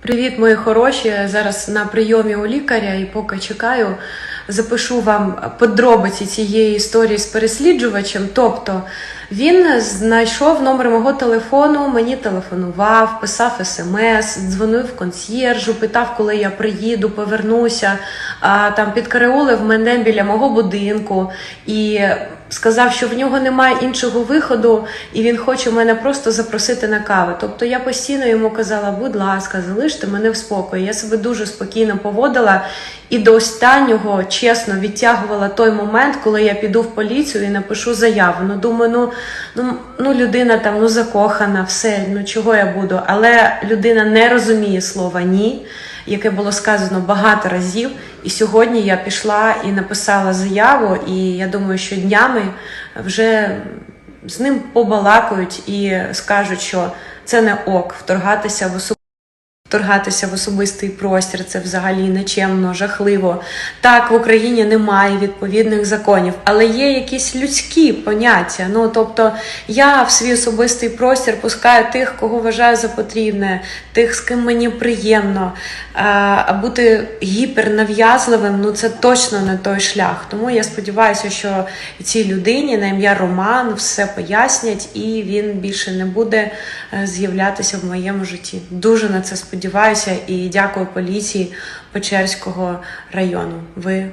Привіт, мої хороші. Зараз на прийомі у лікаря і поки чекаю, запишу вам подробиці цієї історії з пересліджувачем. Тобто він знайшов номер мого телефону, мені телефонував, писав смс, дзвонив консьєржу, питав, коли я приїду, повернуся. А, там підкараулив мене біля мого будинку і сказав, що в нього немає іншого виходу, і він хоче мене просто запросити на каву. Тобто я постійно йому казала, будь ласка, залиште мене в спокої. Я себе дуже спокійно поводила і до останнього чесно відтягувала той момент, коли я піду в поліцію і напишу заяву. Ну думаю, ну, ну, ну людина там ну закохана, все, ну чого я буду. Але людина не розуміє слова ні. Яке було сказано багато разів, і сьогодні я пішла і написала заяву, і я думаю, що днями вже з ним побалакають і скажуть, що це не ок вторгатися в особ... Вторгатися в особистий простір це взагалі нечемно, жахливо. Так, в Україні немає відповідних законів, але є якісь людські поняття. Ну тобто я в свій особистий простір пускаю тих, кого вважаю за потрібне, тих, з ким мені приємно. А, а бути гіпернав'язливим ну це точно не той шлях. Тому я сподіваюся, що цій людині на ім'я Роман все пояснять, і він більше не буде е, з'являтися в моєму житті. Дуже на це сподіваюся і дякую поліції Печерського району. Ви.